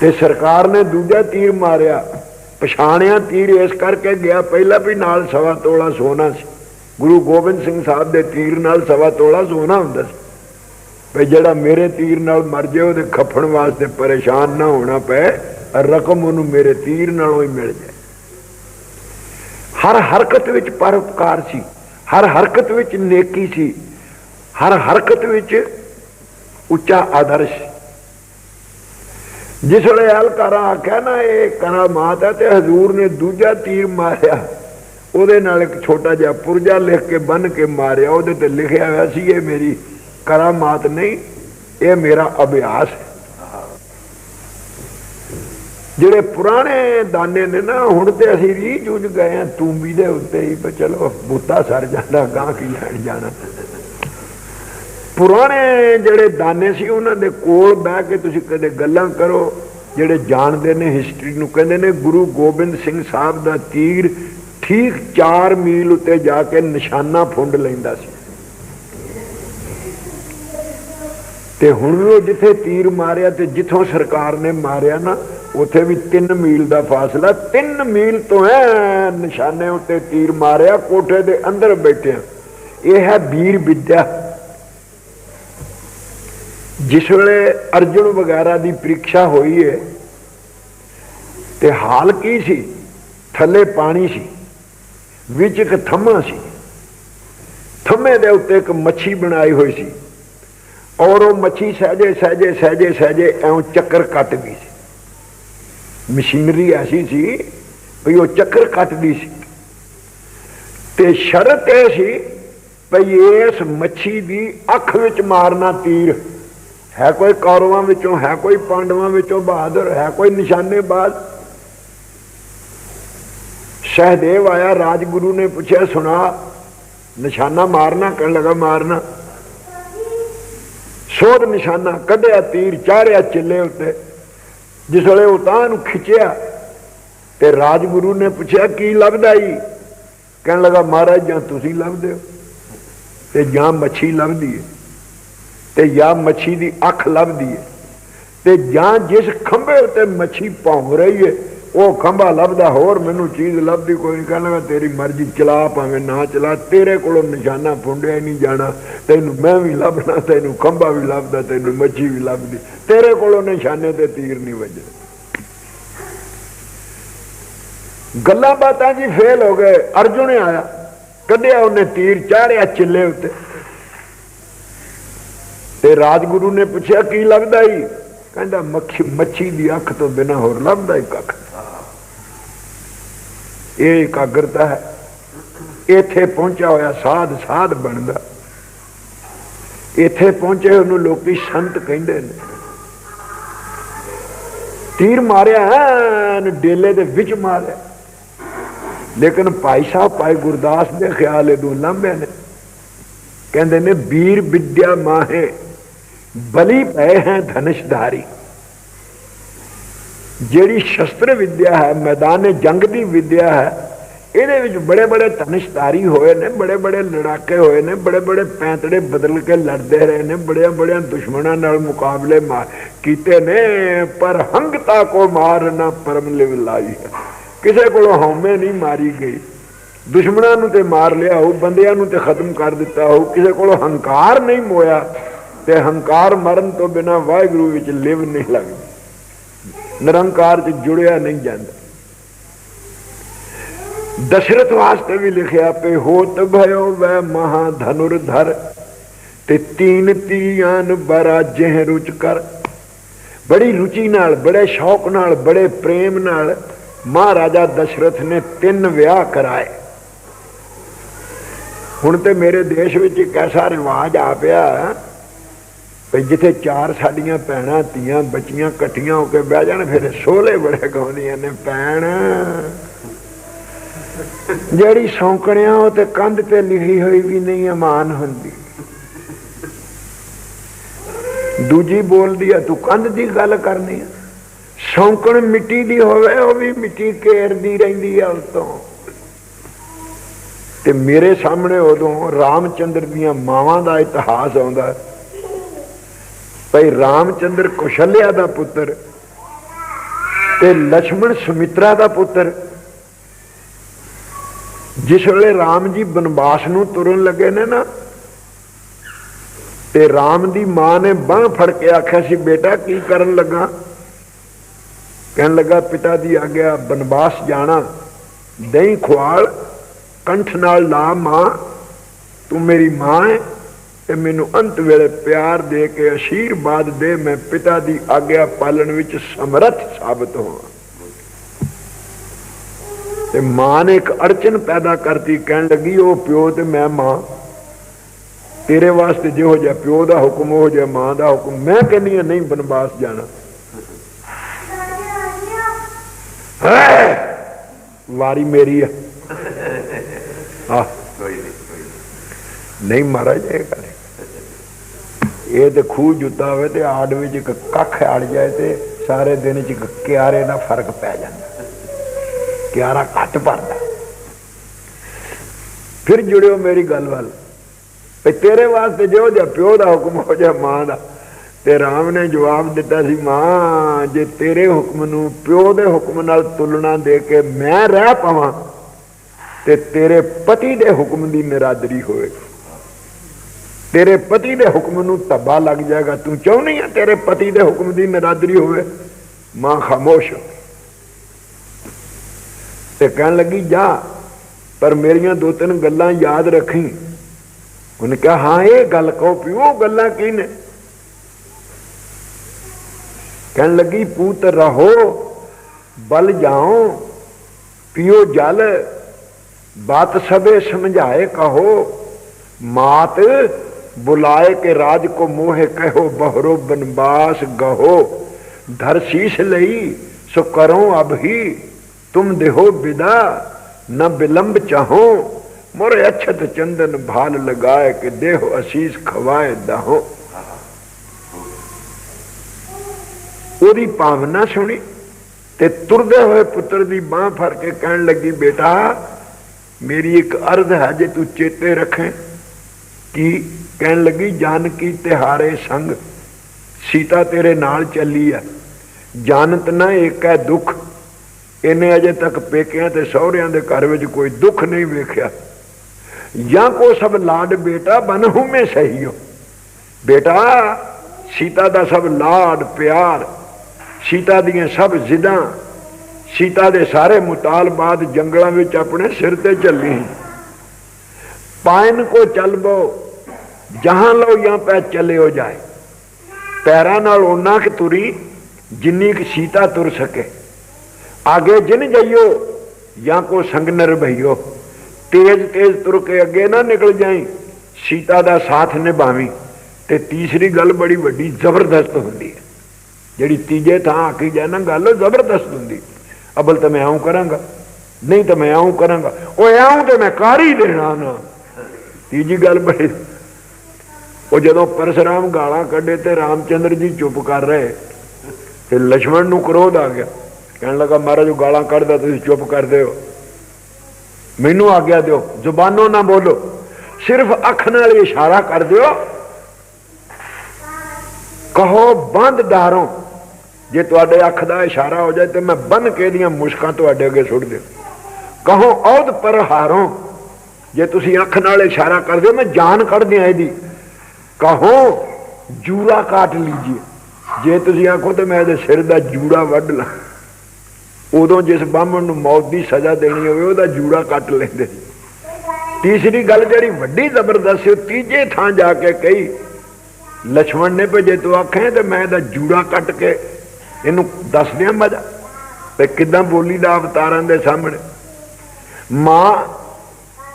ਤੇ ਸਰਕਾਰ ਨੇ ਦੂਜਾ ਤੀਰ ਮਾਰਿਆ, ਪਛਾਣਿਆ ਤੀਰ, ਇਸ ਕਰਕੇ ਗਿਆ, ਪਹਿਲਾਂ ਵੀ ਨਾਲ ਸਵਾ ਤੋਲਾ ਸੋਨਾ ਸੀ। ਗੁਰੂ ਗੋਬਿੰਦ ਸਿੰਘ ਸਾਹਿਬ ਦੇ ਤੀਰ ਨਾਲ ਸਵਾ ਤੋਲਾ ਸੋਨਾ ਹੁੰਦਾ ਸੀ। ਵੀ ਜਿਹੜਾ ਮੇਰੇ ਤੀਰ ਨਾਲ ਮਰ ਜਾਏ ਉਹਦੇ ਖੱਫਣ ਵਾਸਤੇ ਪਰੇਸ਼ਾਨ ਨਾ ਹੋਣਾ ਪਏ। ਰਕਮ ਉਹਨੂੰ ਮੇਰੇ ਤੀਰ ਨਾਲੋਂ ਹੀ ਮਿਲ ਜਾਏ। ਹਰ ਹਰਕਤ ਵਿੱਚ ਪਰਉਪਕਾਰ ਸੀ, ਹਰ ਹਰਕਤ ਵਿੱਚ ਨੇਕੀ ਸੀ, ਹਰ ਹਰਕਤ ਵਿੱਚ ਉੱਚਾ ਆਦਰਸ਼ ਜਿਸ ਵੇਲੇ ਅਲਕਾਰਾ ਆਖਿਆ, ਨਾ, ਇਹ ਕਰਾਮਾਤ ਹੈ ਤੇ ਹਜ਼ੂਰ ਨੇ ਦੂਜਾ ਤੀਰ ਮਾਰਿਆ। ਉਹਦੇ ਨਾਲ ਇੱਕ ਛੋਟਾ ਜਿਹਾ ਪੁਰਜਾ ਲਿਖ ਕੇ ਬੰਨ ਕੇ ਮਾਰਿਆ। ਉਹਦੇ ਤੇ ਲਿਖਿਆ ਹੋਇਆ ਸੀ, ਇਹ ਮੇਰੀ ਕਰਾਮਾਤ ਨਹੀਂ, ਇਹ ਮੇਰਾ ਅਭਿਆਸ ਹੈ। ਜਿਹੜੇ ਪੁਰਾਣੇ ਦਾਨੇ ਨੇ ਨਾ, ਹੁਣ ਤੇ ਅਸੀਂ ਰੀ ਜੂਝ ਗਏ ਆ, ਤੂੰਬੀ ਦੇ ਉੱਤੇ ਹੀ ਪਰ ਚਲੋ ਬੂਤਾ ਸਰ ਜਾਂਦਾ, ਗਾਂ ਕੀ ਲੈਣ ਜਾਣਾ। ਪੁਰਾਣੇ ਜਿਹੜੇ ਦਾਨੇ ਸੀ, ਉਹਨਾਂ ਦੇ ਕੋਲ ਬਹਿ ਕੇ ਤੁਸੀਂ ਕਦੇ ਗੱਲਾਂ ਕਰੋ, ਜਿਹੜੇ ਜਾਣਦੇ ਨੇ ਹਿਸਟਰੀ ਨੂੰ, ਕਹਿੰਦੇ ਨੇ ਗੁਰੂ ਗੋਬਿੰਦ ਸਿੰਘ ਸਾਹਿਬ ਦਾ ਤੀਰ ਠੀਕ 4 ਮੀਲ ਉੱਤੇ ਜਾ ਕੇ ਨਿਸ਼ਾਨਾ ਫੁੰਡ ਲੈਂਦਾ ਸੀ। ਤੇ ਹੁਣ ਵੀ ਉਹ ਜਿੱਥੇ ਤੀਰ ਮਾਰਿਆ ਤੇ ਜਿੱਥੋਂ ਸਰਕਾਰ ਨੇ ਮਾਰਿਆ ਨਾ ਉੱਥੇ ਵੀ 3 ਮੀਲ ਦਾ ਫਾਸਲਾ 3 ਮੀਲ ਤੋਂ ਹੈ ਨਿਸ਼ਾਨੇ ਉੱਤੇ ਤੀਰ ਮਾਰਿਆ, ਕੋਠੇ ਦੇ ਅੰਦਰ ਬੈਠਿਆ। ਇਹ ਹੈ ਵੀਰ ਵਿਦਿਆ। ਜਿਸ ਵੇਲੇ ਅਰਜੁਨ ਵਗੈਰਾ ਦੀ ਪ੍ਰੀਖਿਆ ਹੋਈ ਹੈ ਤੇ ਹਾਲ ਕੀ ਸੀ? ਥੱਲੇ ਪਾਣੀ ਸੀ, ਵਿੱਚ ਇੱਕ ਥੰਮਾ ਸੀ। ਥੰਮੇ ਦੇ ਉੱਤੇ ਇੱਕ ਮੱਛੀ ਬਣਾਈ ਹੋਈ ਸੀ। ਔਰ ਉਹ ਮੱਛੀ ਸਹਜੇ ਸਹਜੇ ਸਹਜੇ ਸਹਜੇ ਐਉਂ ਚੱਕਰ ਕੱਟ ਗਈ ਸੀ। ਮਸ਼ੀਨਰੀ ਐਸੀ ਸੀ ਵੀ ਉਹ ਚੱਕਰ ਕੱਟਦੀ ਸੀ। ਤੇ ਸ਼ਰਤ ਇਹ ਸੀ ਭਈ ਇਸ ਮੱਛੀ ਦੀ ਅੱਖ ਵਿੱਚ ਮਾਰਨਾ ਤੀਰ। ਹੈ ਕੋਈ ਕੌਰਵਾਂ ਵਿੱਚੋਂ, ਹੈ ਕੋਈ ਪਾਂਡਵਾਂ ਵਿੱਚੋਂ ਬਹਾਦਰ, ਹੈ ਕੋਈ ਨਿਸ਼ਾਨੇਬਾਜ਼ ਸਹਦੇਵ ਆਇਆ, ਰਾਜਗੁਰੂ ਨੇ ਪੁੱਛਿਆ, ਸੁਣਾ, ਨਿਸ਼ਾਨਾ ਮਾਰਨਾ, ਕਹਿਣ ਲਗਾ ਮਾਰਨਾ। ਸੋਧ ਨਿਸ਼ਾਨਾ ਕੱਢਿਆ ਤੀਰ, ਚਾੜਿਆ ਚਿੱਲੇ ਉੱਤੇ। ਜਿਸ ਵੇਲੇ ਉਹ ਤਾਂ ਨੂੰ ਖਿੱਚਿਆ ਤੇ ਰਾਜਗੁਰੂ ਨੇ ਪੁੱਛਿਆ, ਕੀ ਲੱਭਦਾ ਈ? ਕਹਿਣ ਲੱਗਾ, ਮਹਾਰਾਜ, ਜਾਂ ਤੁਸੀਂ ਲੱਭਦੇ ਹੋ ਤੇ ਜਾਂ ਮੱਛੀ ਲੱਭਦੀ ਏ ਤੇ ਜਾਂ ਮੱਛੀ ਦੀ ਅੱਖ ਲੱਭਦੀ ਏ ਤੇ ਜਾਂ ਜਿਸ ਖੰਭੇ ਉੱਤੇ ਮੱਛੀ ਭੌਂ ਰਹੀ ਏ ਉਹ ਖੰਭਾ ਲੱਭਦਾ, ਹੋਰ ਮੈਨੂੰ ਚੀਜ਼ ਲੱਭਦੀ ਕੋਈ ਨਹੀਂ ਕਹਿੰਦਾ ਲੱਗਾ ਤੇਰੀ ਮਰਜ਼ੀ, ਚਲਾ ਭਾਵੇਂ ਨਾ ਚਲਾ। ਤੇਰੇ ਕੋਲੋਂ ਨਿਸ਼ਾਨਾ ਫੁੰਡਿਆ ਹੀ ਨਹੀਂ ਜਾਣਾ। ਤੈਨੂੰ ਮੈਂ ਵੀ ਲੱਭਣਾ, ਤੈਨੂੰ ਖੰਭਾ ਵੀ ਲੱਭਦਾ, ਤੈਨੂੰ ਮੱਛੀ ਵੀ ਲੱਭਦੀ। ਤੇਰੇ ਕੋਲੋਂ ਨਿਸ਼ਾਨੇ ਤੇ ਤੀਰ ਨਹੀਂ ਵੱਜਦੇ। ਗੱਲਾਂ ਬਾਤਾਂ ਜੀ ਫੇਲ ਹੋ ਗਏ। ਅਰਜੁਨ ਆਇਆ। ਕੱਢਿਆ ਉਹਨੇ ਤੀਰ, ਚਾੜਿਆ ਚਿੱਲੇ ਉੱਤੇ। ਤੇ ਰਾਜਗੁਰੂ ਨੇ ਪੁੱਛਿਆ, ਕੀ ਲੱਗਦਾ ਈ? ਕਹਿੰਦਾ, ਮੱਖੀ ਮੱਛੀ ਦੀ ਅੱਖ ਤੋਂ ਬਿਨਾ ਹੋਰ ਲੱਭਦਾ ਹੀ ਕੱਖ ਇਹ ਇਕਾਗਰਤਾ ਹੈ। ਇੱਥੇ ਪਹੁੰਚਿਆ ਹੋਇਆ ਸਾਧ ਸਾਧ ਬਣਦਾ। ਇੱਥੇ ਪਹੁੰਚੇ ਉਹਨੂੰ ਲੋਕੀ ਸੰਤ ਕਹਿੰਦੇ ਨੇ। ਤੀਰ ਮਾਰਿਆ, ਐਨ ਡੇਲੇ ਦੇ ਵਿੱਚ ਮਾਰਿਆ। ਲੇਕਿਨ ਭਾਈ ਸਾਹਿਬ, ਭਾਈ ਗੁਰਦਾਸ ਦੇ ਖਿਆਲ ਇਹਦੋਂ ਲੰਬੇ ਨੇ ਕਹਿੰਦੇ ਨੇ ਵੀਰ ਵਿਦਿਆ ਮਾਹੇ, ਬਲੀ ਪਏ ਹੈ ਧਨਸ਼ਧਾਰੀ। ਜਿਹੜੀ ਸ਼ਸਤਰ ਵਿਦਿਆ ਹੈ, ਮੈਦਾਨ ਜੰਗ ਦੀ ਵਿਦਿਆ ਹੈ, ਇਹਦੇ ਵਿੱਚ ਬੜੇ ਬੜੇ ਧਨਸ਼ਧਾਰੀ ਹੋਏ ਨੇ ਬੜੇ ਬੜੇ ਲੜਾਕੇ ਹੋਏ ਨੇ ਬੜੇ ਬੜੇ ਪੈਂਤੜੇ ਬਦਲ ਕੇ ਲੜਦੇ ਰਹੇ ਨੇ ਬੜਿਆਂ ਬੜਿਆਂ ਦੁਸ਼ਮਣਾਂ ਨਾਲ ਮੁਕਾਬਲੇ ਮਾਰ ਕੀਤੇ ਨੇ, ਪਰ ਹੰਗਤਾ ਕੋ ਮਾਰਨਾ ਪਰਮ ਲਿਵ ਲਾਈ ਕਿਸੇ ਕੋਲੋਂ ਹਉਮੈ ਨਹੀਂ ਮਾਰੀ ਗਈ। ਦੁਸ਼ਮਣਾਂ ਨੂੰ ਤੇ ਮਾਰ ਲਿਆ ਉਹ ਬੰਦਿਆਂ ਨੂੰ ਤੇ ਖਤਮ ਕਰ ਦਿੱਤਾ ਉਹ ਕਿਸੇ ਕੋਲੋਂ ਹੰਕਾਰ ਨਹੀਂ ਮੋਇਆ, ਤੇ ਹੰਕਾਰ ਮਰਨ ਤੋਂ ਬਿਨਾ ਵਾਹਿਗੁਰੂ ਵਿੱਚ ਲਿਵ ਨਹੀਂ ਲੱਗਦੀ। ਨਿਰੰਕਾਰ ਚ ਜੁੜਿਆ ਨਹੀਂ ਜਾਂਦਾ। ਦਸ਼ਰਥ ਵਾਸਤੇ ਵੀ ਲਿਖਿਆ ਪਏ ਹੋਤ ਭਇਓ ਵੈ ਮਹਾ ਧਨੁਰਧਰ ਤੇ ਤੀਨ ਤੀਆਂ ਬਰਾਜੇ ਰੁਚ ਕਰ। ਬੜੀ ਰੁਚੀ ਨਾਲ, ਬੜੇ ਸ਼ੌਕ ਨਾਲ, ਬੜੇ ਪ੍ਰੇਮ ਨਾਲ ਮਹਾਰਾਜਾ ਦਸ਼ਰਥ ਨੇ ਤਿੰਨ ਵਿਆਹ ਕਰਾਏ। ਹੁਣ ਤੇ ਮੇਰੇ ਦੇਸ਼ ਵਿੱਚ ਇੱਕ ਐਸਾ ਰਿਵਾਜ ਆ ਪਿਆ ਵੀ ਜਿੱਥੇ ਚਾਰ ਸਾਡੀਆਂ ਭੈਣਾਂ, ਧੀਆਂ, ਬੱਚੀਆਂ ਇਕੱਠੀਆਂ ਹੋ ਕੇ ਬਹਿ ਜਾਣ, ਫਿਰ ਸੋਲੇ ਬੜੇ ਗਾਉਂਦੀਆਂ ਨੇ ਭੈਣ। ਜਿਹੜੀ ਸੌਂਕਣਿਆ, ਉਹ ਤੇ ਕੰਧ ਤੇ ਲਿਖੀ ਹੋਈ ਵੀ ਨਹੀਂ, ਅਮਾਨ ਹੁੰਦੀ। ਦੂਜੀ ਬੋਲਦੀ ਆ, ਤੂੰ ਕੰਧ ਦੀ ਗੱਲ ਕਰਨੀ ਆ। ਸੌਂਕਣ ਮਿੱਟੀ ਦੀ ਹੋਵੇ, ਉਹ ਵੀ ਮਿੱਟੀ ਘੇਰਦੀ ਰਹਿੰਦੀ ਆ ਉਸ ਤੋਂ ਤੇ ਮੇਰੇ ਸਾਹਮਣੇ ਉਦੋਂ ਰਾਮਚੰਦਰ ਦੀਆਂ ਮਾਵਾਂ ਦਾ ਇਤਿਹਾਸ ਆਉਂਦਾ। ਭਈ ਰਾਮਚੰਦਰ ਕੁਸ਼ਲਿਆ ਦਾ ਪੁੱਤਰ ਤੇ ਲక్ష్మణ ਸੁਮਿਤਰਾ ਦਾ ਪੁੱਤਰ। ਜਿਸ ਵੇਲੇ ਰਾਮ ਜੀ ਬਨਵਾਸ ਨੂੰ ਤੁਰਨ ਲੱਗੇ ਨੇ ਨਾ, ਤੇ ਰਾਮ ਦੀ ਮਾਂ ਨੇ ਬਾਹ ਫੜ ਕੇ ਆਖਿਆ ਸੀ, ਬੇਟਾ, ਕੀ ਕਰਨ ਲੱਗਾ? ਕਹਿਣ ਲੱਗਾ, ਪਿਤਾ ਦੀ ਗਿਆ ਬਨਵਾਸ ਜਾਣਾ। ਦਹੀਂ ਖਵਾਲ ਕੰਠ ਨਾਲ ਲਾ ਮਾਂ, ਤੂੰ ਮੇਰੀ ਮਾਂ ਹੈ ਤੇ ਮੈਨੂੰ ਅੰਤ ਵੇਲੇ ਪਿਆਰ ਦੇ ਕੇ ਅਸ਼ੀਰਵਾਦ ਦੇ ਮੈਂ ਪਿਤਾ ਦੀ ਆਗਿਆ ਪਾਲਣ ਵਿੱਚ ਸਮਰੱਥ ਸਾਬਤ ਹੋਵਾਂ। ਤੇ ਮਾਂ ਨੇ ਇੱਕ ਅੜਚਨ ਪੈਦਾ ਕਰਤੀ ਕਹਿਣ ਲੱਗੀ ਉਹ ਪਿਓ ਤੇ ਮੈਂ ਮਾਂ। ਤੇਰੇ ਵਾਸਤੇ ਜਿਹੋ ਜਿਹਾ ਪਿਓ ਦਾ ਹੁਕਮ ਉਹ ਜਿਹਾ ਮਾਂ ਦਾ ਹੁਕਮ ਮੈਂ ਕਹਿੰਦੀ ਨਹੀਂ ਬਨਵਾਸ ਜਾਣਾ। ਵਾਰੀ ਮੇਰੀ ਆ। ਆ ਕੋਈ ਨਹੀਂ ਕੋਈ ਨਹੀਂ ਮਹਾਰਾਜ ਇਹ ਗੱਲ ਇਹ ਤੇ ਖੂਹ ਜੁੱਤਾ ਹੋਵੇ ਤੇ ਆੜ ਵਿੱਚ ਇੱਕ ਕੱਖ ਅੜ ਜਾਏ ਤੇ ਸਾਰੇ ਦਿਨ ਚ ਇੱਕ ਕਿਆਰੇ ਦਾ ਫ਼ਰਕ ਪੈ ਜਾਂਦਾ। ਕਿਆਰਾ ਘੱਟ ਭਰਦਾ। ਫਿਰ ਜੁੜਿਓ ਮੇਰੀ ਗੱਲ ਵੱਲ। ਤੇ ਤੇਰੇ ਵਾਸਤੇ ਜੋ ਜਿਹਾ ਪਿਓ ਦਾ ਹੁਕਮ ਹੋ ਜਾ ਮਾਂ ਦਾ। ਤੇ ਰਾਮ ਨੇ ਜਵਾਬ ਦਿੱਤਾ ਸੀ, ਮਾਂ, ਜੇ ਤੇਰੇ ਹੁਕਮ ਨੂੰ ਪਿਓ ਦੇ ਹੁਕਮ ਨਾਲ ਤੁਲਨਾ ਦੇ ਕੇ ਮੈਂ ਰਹਿ ਪਾਵਾਂ, ਤੇ ਤੇਰੇ ਪਤੀ ਦੇ ਹੁਕਮ ਦੀ ਨਿਰਾਦਰੀ ਹੋਵੇਗੀ। ਤੇਰੇ ਪਤੀ ਦੇ ਹੁਕਮ ਨੂੰ ਧੱਬਾ ਲੱਗ ਜਾਏਗਾ। ਤੂੰ ਚਾਹੁੰਦੀ ਆ ਤੇਰੇ ਪਤੀ ਦੇ ਹੁਕਮ ਦੀ ਨਿਰਾਦਰੀ ਹੋਵੇ। ਮਾਂ ਖਾਮੋਸ਼ ਤੇ ਕਹਿਣ ਲੱਗੀ, ਜਾ, ਪਰ ਮੇਰੀਆਂ ਦੋ ਤਿੰਨ ਗੱਲਾਂ ਯਾਦ ਰੱਖੀ। ਉਹਨੇ ਕਿਹਾ, ਹਾਂ, ਇਹ ਗੱਲ ਕਹੋ ਪਿਓ ਗੱਲਾਂ ਕੀ ਨੇ? ਕਹਿਣ ਲੱਗੀ, ਪੂਤ ਰਹੋ, ਬਲ ਜਾਓ, ਪਿਓ ਜਲ, ਬਾਤ ਸਭੇ ਸਮਝਾਏ ਕਹੋ। ਮਾਤ बुलाए के राज को मोहे कहो बहरो बनबास गहो धर शीश लई सो करो अब ही तुम देहो विदा न विलंब चाहो मोरे अक्षत चंदन भाल लगाए के देहो अशीष खवाए दहो ਉਹਦੀ ਭਾਵਨਾ ਸੁਣੀ ਤੇ ਤੁਰਦੇ ਹੋਏ ਪੁੱਤਰ ਦੀ ਬਾਹ ਫੜ ਕੇ ਕਹਿਣ ਲੱਗੀ ਬੇਟਾ ਮੇਰੀ ਇੱਕ ਅਰਜ਼ ਹੈ ਜੇ ਤੂੰ ਚੇਤੇ ਰੱਖੇ ਕਿ ਕਹਿਣ ਲੱਗੀ ਜਾਨਕੀ ਤਿਹਾਰੇ ਸੰਗ? ਸੀਤਾ ਤੇਰੇ ਨਾਲ ਚੱਲੀ ਆ। ਜਾਨਤ ਨਾ ਇੱਕ ਹੈ ਦੁੱਖ। ਇਹਨੇ ਅਜੇ ਤੱਕ ਪੇਕਿਆਂ ਤੇ ਸਹੁਰਿਆਂ ਦੇ ਘਰ ਵਿੱਚ ਕੋਈ ਦੁੱਖ ਨਹੀਂ ਵੇਖਿਆ। ਜਾਂ ਕੋ ਸਭ ਲਾਡ ਬੇਟਾ ਬਨ ਹੁਮੇ ਸਹੀਓ। ਬੇਟਾ, ਸੀਤਾ ਦਾ ਸਭ ਲਾਡ ਪਿਆਰ, ਸੀਤਾ ਦੀਆਂ ਸਭ ਜਿਦਾਂ, ਸੀਤਾ ਦੇ ਸਾਰੇ ਮੁਤਾਲਬਾਤ ਜੰਗਲਾਂ ਵਿੱਚ ਆਪਣੇ ਸਿਰ ਤੇ ਚੱਲੀ। ਪਾਇਨ ਕੋ ਚਲਬੋ ਜਹਾਂ ਲਓ ਜਾਂ ਪੈ ਚਲੇ ਹੋ ਜਾਏ। ਪੈਰਾਂ ਨਾਲ ਉਹਨਾਂ ਕਿ ਤੁਰੀ ਜਿੰਨੀ ਕਿ ਸੀਤਾ ਤੁਰ ਸਕੇ। ਆਗੇ ਜਿਨ ਜਾਈਓ ਜਾਂ ਕੋ ਸੰਗ ਨਿਰਭਈਓ ਤੇਜ਼ ਤੇਜ਼ ਤੁਰ ਕੇ ਅੱਗੇ ਨਾ ਨਿਕਲ ਜਾਈ। ਸੀਤਾ ਦਾ ਸਾਥ ਨਿਭਾਵੀਂ। ਤੇ ਤੀਸਰੀ ਗੱਲ ਬੜੀ ਵੱਡੀ ਜ਼ਬਰਦਸਤ ਹੁੰਦੀ ਹੈ। ਜਿਹੜੀ ਤੀਜੇ ਥਾਂ ਆਖੀ ਜਾ ਨਾ ਗੱਲ ਜ਼ਬਰਦਸਤ ਹੁੰਦੀ। ਅਬਲ ਤਾਂ ਮੈਂ ਆਉਂ ਕਰਾਂਗਾ। ਨਹੀਂ ਤਾਂ ਮੈਂ ਆਉਂ ਕਰਾਂਗਾ। ਉਹ ਆਉਂ ਤੇ ਮੈਂ ਕਰ ਹੀ ਦੇਣਾ ਨਾ। ਤੀਜੀ ਗੱਲ ਬੜੀ ਉਹ ਜਦੋਂ ਪਰਸ਼ਰਾਮ ਗਾਲਾਂ ਕੱਢੇ ਤੇ ਰਾਮਚੰਦਰ ਜੀ ਚੁੱਪ ਕਰ ਰਹੇ, ਤੇ ਲਛਮਣ ਨੂੰ ਕਰੋਧ ਆ ਗਿਆ। ਕਹਿਣ ਲੱਗਾ, ਮਹਾਰਾਜ, ਉਹ ਗਾਲਾਂ ਕੱਢਦਾ, ਤੁਸੀਂ ਚੁੱਪ ਕਰਦੇ ਹੋ। ਮੈਨੂੰ ਆਗਿਆ ਦਿਓ, ਜ਼ੁਬਾਨੋਂ ਨਾ ਬੋਲੋ। ਸਿਰਫ ਅੱਖ ਨਾਲ ਇਸ਼ਾਰਾ ਕਰ ਦਿਓ। ਕਹੋ, ਬੰਦ ਡਾਰੋ। ਜੇ ਤੁਹਾਡੇ ਅੱਖ ਦਾ ਇਸ਼ਾਰਾ ਹੋ ਜਾਏ, ਤੇ ਮੈਂ ਬੰਨ ਕੇ ਦੀਆਂ ਮੁਸ਼ਕਾਂ ਤੁਹਾਡੇ ਅੱਗੇ ਸੁੱਟ ਦਿਓ ਕਹੋ ਔਦ ਪਰਹਾਰੋ ਜੇ ਤੁਸੀਂ ਅੱਖ ਨਾਲ ਇਸ਼ਾਰਾ ਕਰਦੇ ਮੈਂ ਜਾਨ ਕੱਢ ਦਿਆਂ ਇਹਦੀ। ਕਹੋ, ਜੂੜਾ ਕਾਟ ਲੀਜੀਏ। ਜੇ ਤੁਸੀਂ ਆਖੋ ਤੇ ਮੈਂ ਇਹਦੇ ਸਿਰ ਦਾ ਜੂੜਾ ਵੱਢ ਲਾਂ। ਉਦੋਂ ਜਿਸ ਬਾਹਮਣ ਨੂੰ ਮੌਤ ਦੀ ਸਜ਼ਾ ਦੇਣੀ ਹੋਵੇ, ਉਹਦਾ ਜੂੜਾ ਕੱਟ ਲੈਂਦੇ। ਤੀਸਰੀ ਗੱਲ ਜਿਹੜੀ ਵੱਡੀ ਜ਼ਬਰਦਸਤ ਹੈ ਤੀਜੇ ਥਾਂ ਜਾ ਕੇ ਕਹੀ, ਲਛਮਣ ਨੇ ਭਜੇ ਤੂੰ ਆਖੇ ਤੇ ਮੈਂ ਇਹਦਾ ਜੂੜਾ ਕੱਟ ਕੇ ਇਹਨੂੰ ਦੱਸ ਦਿਆਂ ਮਜਾ। ਤੇ ਕਿਦਾਂ ਬੋਲੀ ਦਾ ਅਵਤਾਰਾਂ ਦੇ ਸਾਹਮਣੇ? ਮਾਂ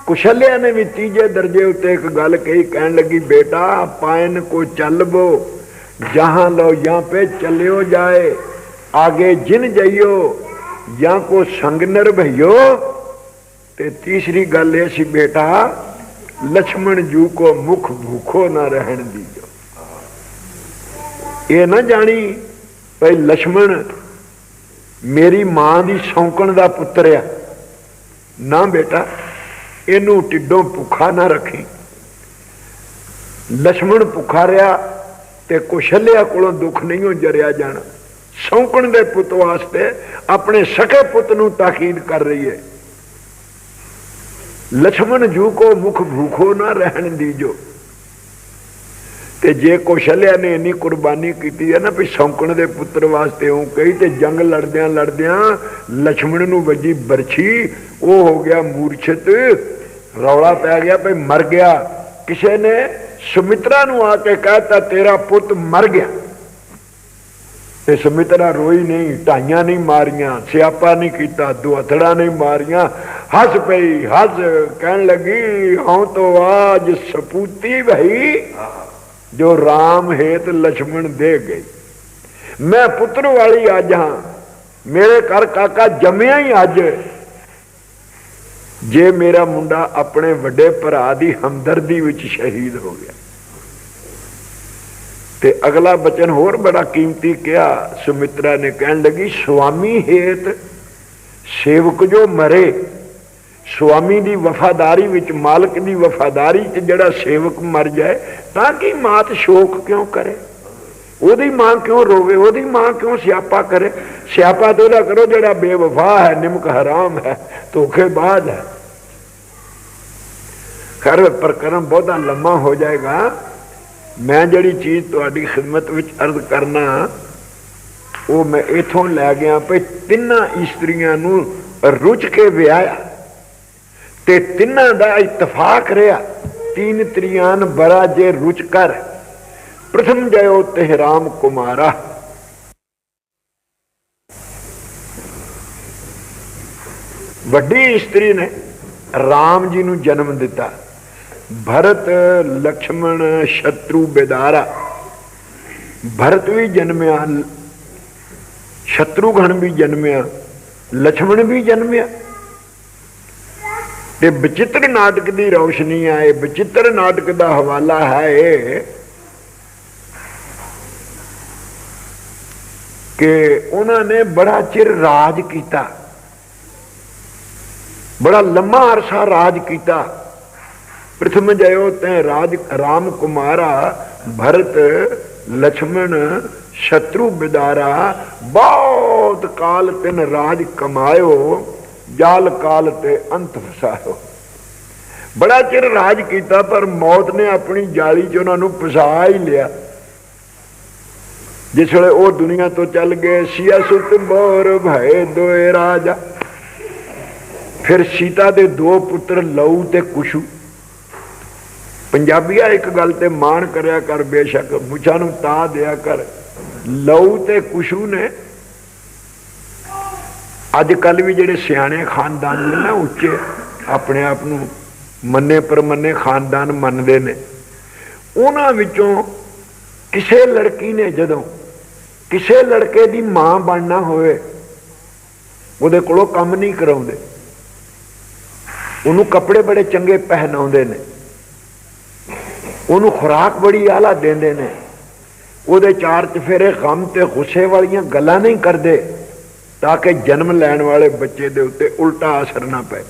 ਕੁਸ਼ਲਿਆ ਨੇ ਵੀ ਤੀਜੇ ਦਰਜੇ ਉੱਤੇ ਇੱਕ ਗੱਲ ਕਹੀ, ਕਹਿਣ ਲੱਗੀ, ਬੇਟਾ ਪਾਇਨ ਕੋ ਚੱਲਬੋ ਜਹਾਂ ਲੋ ਜਾਂ ਪੇ ਚੱਲਿਓ ਜਾਏ। ਆਗੇ ਜਿਨ ਜਾਈਓ, ਜਾਂ ਕੋ ਸੰਗ ਨਰ ਭਈਓ। ਤੇ ਤੀਸਰੀ ਗੱਲ ਇਹ ਸੀ, ਬੇਟਾ ਲక్ష్మణ ਜੂ ਕੋ ਮੁਖ ਭੁਖੋ ਨਾ ਰਹਿਣ ਦੀਓ ਇਹ ਨਾ ਜਾਣੀ ਭਈ ਲక్ష్మణ ਮੇਰੀ ਮਾਂ ਦੀ ਸ਼ੌਂਕਣ ਦਾ ਪੁੱਤਰ ਆ। ਨਾ ਬੇਟਾ ਇਹਨੂੰ ਟਿੱਡੋਂ ਭੁੱਖਾ ਨਾ ਰੱਖੀ। ਲਛਮਣ ਭੁੱਖਾ ਰਿਆ ਤੇ ਕੁਸ਼ਲਿਆ ਕੋਲੋਂ ਦੁੱਖ ਨਹੀਂ ਹੋ ਜਰਿਆ ਜਾਣਾ। ਸੌਂਕਣ ਦੇ ਪੁੱਤ ਵਾਸਤੇ ਆਪਣੇ ਸਕੇ ਪੁੱਤ ਨੂੰ ਤਾਕੀਦ ਕਰ ਰਹੀ ਹੈ। ਲਛਮਣ ਜੂ ਕੋ ਮੁਖ ਭੂਖੋ ਨਾ ਰਹਿਣ ਦੀਜੋ। ਤੇ ਜੇ ਕੋਸ਼ਲਿਆ ਨੇ ਇਨੀ ਕੁਰਬਾਨੀ ਕੀਤੀ ਹੈ ਨਾ ਵੀ ਸੌਂਕਣ ਦੇ ਪੁੱਤਰ ਵਾਸਤੇ ਉਹ ਕਹੀ ਤੇ ਜੰਗ ਲੜਦਿਆਂ ਲੜਦਿਆਂ ਲਛਮਣ ਨੂੰ ਵੱਜੀ ਬਰਛੀ, ਉਹ ਹੋ ਗਿਆ ਮੂਰਛਿਤ। ਰੌਲਾ ਪੈ ਗਿਆ ਭਈ ਮਰ ਗਿਆ। ਕਿਸੇ ਨੇ ਸੁਮਿਤਰਾ ਨੂੰ ਆ ਕੇ ਕਹਿਤਾ, ਤੇਰਾ ਪੁੱਤ ਮਰ ਗਿਆ। ਤੇ ਸੁਮਿਤਰਾ ਰੋਈ ਨਹੀਂ, ਢਾਈਆਂ ਨਹੀਂ ਮਾਰੀਆਂ, ਸਿਆਪਾ ਨਹੀਂ ਕੀਤਾ, ਦੁਆਥੜਾ ਨਹੀਂ ਮਾਰੀਆਂ। ਹੱਸ ਪਈ, ਹੱਸ ਕਹਿਣ ਲੱਗੀ, ਹਉ ਤੋ ਆਜ ਸਪੂਤੀ ਭਈ ਜੋ ਰਾਮ ਹੇਤ ਲక్ష్మణ ਦੇ ਗਈ। ਮੈਂ ਪੁੱਤਰ ਵਾਲੀ ਅੱਜ ਹਾਂ। ਮੇਰੇ ਘਰ ਕਾਕਾ ਜੰਮਿਆ ਹੀ ਅੱਜ। ਜੇ ਮੇਰਾ ਮੁੰਡਾ ਆਪਣੇ ਵੱਡੇ ਭਰਾ ਦੀ ਹਮਦਰਦੀ ਵਿੱਚ ਸ਼ਹੀਦ ਹੋ ਗਿਆ ਤੇ ਅਗਲਾ ਬਚਨ ਹੋਰ ਬੜਾ ਕੀਮਤੀ ਕਿਹਾ, ਸੁਮਿਤਰਾ ਨੇ ਕਹਿਣ ਲੱਗੀ, ਸੁਆਮੀ ਹੇਤ ਸੇਵਕ ਜੋ ਮਰੇ, ਸੁਆਮੀ ਦੀ ਵਫਾਦਾਰੀ ਵਿੱਚ, ਮਾਲਕ ਦੀ ਵਫਾਦਾਰੀ 'ਚ ਜਿਹੜਾ ਸੇਵਕ ਮਰ ਜਾਏ, ਤਾਂ ਕਿ ਮਾਤ ਸ਼ੋਕ ਕਿਉਂ ਕਰੇ? ਉਹਦੀ ਮਾਂ ਕਿਉਂ ਰੋਵੇ? ਉਹਦੀ ਮਾਂ ਕਿਉਂ ਸਿਆਪਾ ਕਰੇ? ਸਿਆਪਾ ਤਾਂ ਉਹਦਾ ਕਰੋ, ਜਿਹੜਾ ਬੇਵਫਾ ਹੈ, ਨਿਮਕ ਹਰਾਮ ਹੈ ਧੋਖੇਬਾਜ਼ ਹੈ। ਖਰ, ਪ੍ਰਕਰਮ ਬਹੁਤਾ ਲੰਮਾ ਹੋ ਜਾਏਗਾ। ਮੈਂ ਜਿਹੜੀ ਚੀਜ਼ ਤੁਹਾਡੀ ਖਿਦਮਤ ਵਿੱਚ ਅਰਜ਼ ਕਰਨਾ, ਉਹ ਮੈਂ ਇਥੋਂ ਲੈ ਗਿਆ ਭਈ ਤਿੰਨਾਂ ਇਸਤਰੀਆਂ ਨੂੰ ਰੁਚ ਕੇ ਵਿਆਹਿਆ ਤੇ ਤਿੰਨਾਂ ਦਾ ਇਤਫਾਕ ਰਿਹਾ। ਤੀਨ ਤ੍ਰਿਆਨ ਬਰਾ ਜੇ ਰੁਚ ਕਰ। ਪ੍ਰਥਮ जयो ਤੇ ਰਾਮ ਕੁਮਾਰਾ। ਵੱਡੀ ਇਸਤਰੀ ਨੇ ਰਾਮ ਜੀ ਨੂੰ ਜਨਮ ਦਿੱਤਾ। ਭਰਤ ਲక్ష్మణ ਸ਼ਤਰੂ ਬੇਦਾਰਾ। ਭਰਤ ਵੀ ਜਨਮਿਆ ਸ਼ਤਰੂਘਨ ਵੀ ਜਨਮਿਆ ਲక్ష్మణ ਵੀ ਜਨਮਿਆ। ਤੇ ਵਿਚਿਤ੍ਰ ਨਾਟਕ ਦੀ ਰੌਸ਼ਨੀ ਆ, ਇਹ ਵਿਚਿਤ੍ਰ ਨਾਟਕ ਦਾ ਹਵਾਲਾ ਹੈ, ਇਹ ਕਿ ਉਹਨਾਂ ਨੇ ਬੜਾ ਚਿਰ ਰਾਜ ਕੀਤਾ। ਬੜਾ ਲੰਮਾ ਅਰਸਾ ਰਾਜ ਕੀਤਾ। ਪ੍ਰਥਮ ਜਯੋ ਤੇ ਰਾਜ, ਰਾਮ ਕੁਮਾਰਾ, ਭਰਤ ਲక్ష్మణ ਸ਼ਤਰੂ ਬਿਦਾਰਾ, ਬਹੁਤ ਕਾਲ ਤਿਨ ਰਾਜ ਕਮਾਇਓ, ਜਾਲ ਕਾਲ ਤੇ ਅੰਤ ਫਸਾਇਓ ਬੜਾ ਚਿਰ ਰਾਜ ਕੀਤਾ, ਪਰ ਮੌਤ ਨੇ ਆਪਣੀ ਜਾਲੀ 'ਚ ਉਹਨਾਂ ਨੂੰ ਫਸਾ ਹੀ ਲਿਆ। ਜਿਸ ਵੇਲੇ ਉਹ ਦੁਨੀਆ ਤੋਂ ਚੱਲ ਗਏ, ਸੀਆ ਬੋਰ ਭਏ ਦੋਏ ਰਾਜਾ। ਫਿਰ ਸੀਤਾ ਦੇ ਦੋ ਪੁੱਤਰ ਲਊ ਤੇ ਕੁਸ਼ੂ। ਪੰਜਾਬੀਆ ਇੱਕ ਗੱਲ ਤੇ ਮਾਣ ਕਰਿਆ ਕਰ, ਬੇਸ਼ੱਕ ਮੁੱਛਾਂ ਨੂੰ ਤਾ ਦਿਆ ਕਰ। ਲਊ ਤੇ ਕੁਸ਼ੂ ਨੇ ਅੱਜ ਕੱਲ ਵੀ ਜਿਹੜੇ ਸਿਆਣੇ ਖਾਨਦਾਨ ਨੇ ਨਾ, ਉੱਚੇ ਆਪਣੇ ਆਪ ਨੂੰ ਮੰਨੇ ਪਰਮੰਨੇ ਖਾਨਦਾਨ ਮੰਨਦੇ ਨੇ। ਉਹਨਾਂ ਵਿੱਚੋਂ ਕਿਸੇ ਲੜਕੀ ਨੇ ਜਦੋਂ ਕਿਸੇ ਲੜਕੇ ਦੀ ਮਾਂ ਬਣਨਾ ਹੋਵੇ, ਉਹਦੇ ਕੋਲੋਂ ਕੰਮ ਨਹੀਂ ਕਰਾਉਂਦੇ। ਉਹਨੂੰ ਕੱਪੜੇ ਬੜੇ ਚੰਗੇ ਪਹਿਨਾਉਂਦੇ ਨੇ। ਉਹਨੂੰ ਖੁਰਾਕ ਬੜੀ ਆਲਾ ਦਿੰਦੇ ਨੇ। ਉਹਦੇ ਚਾਰ ਚਫੇਰੇ ਗਮ ਤੇ ਗੁੱਸੇ ਵਾਲੀਆਂ ਗੱਲਾਂ ਨਹੀਂ ਕਰਦੇ, ਤਾਂ ਕਿ ਜਨਮ ਲੈਣ ਵਾਲੇ ਬੱਚੇ ਦੇ ਉੱਤੇ ਉਲਟਾ ਅਸਰ ਨਾ ਪਏ।